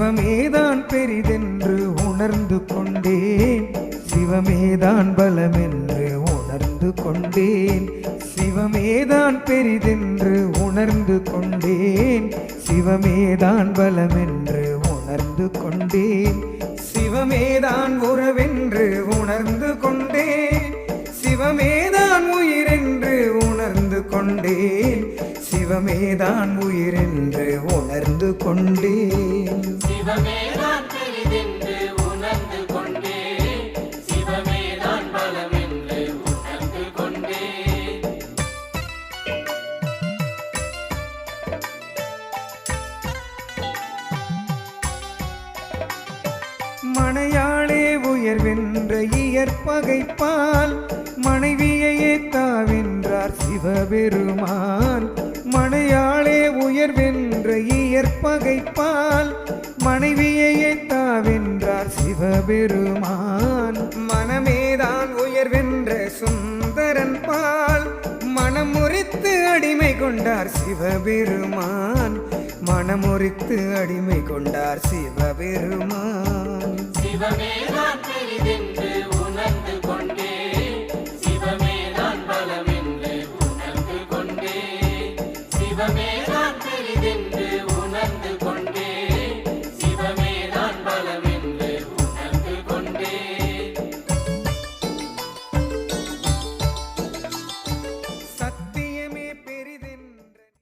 சிவமேதான் பெரிதென்று உணர்ந்து கொண்டேன். சிவமேதான் பலமென்று உணர்ந்து கொண்டேன். சிவமேதான் பெரிதென்று உணர்ந்து கொண்டேன். சிவமேதான் பலமென்று உணர்ந்து கொண்டேன். சிவமேதான் உறவென்று உணர்ந்து கொண்டேன். சிவமேதான் உயிரென்று உணர்ந்து கொண்டேன். சிவமேதான் உயிரென்று உணர்ந்து கொண்டேன் உணர்ந்து கொண்டேன். மனையாளே உயர்வென்ற இயற்பகைப்பால் மனைவியையே தாவென்றார் சிவபெருமான். இயற்பகைப்பால் மனைவியையே தாவென்றார் சிவபெருமான். மனமேதான் உயர்வென்ற சுந்தரன் பால் மனமுறித்து அடிமை கொண்டார் சிவபெருமான். மனமுறித்து அடிமை கொண்டார் சிவபெருமான். சிவபெருமான்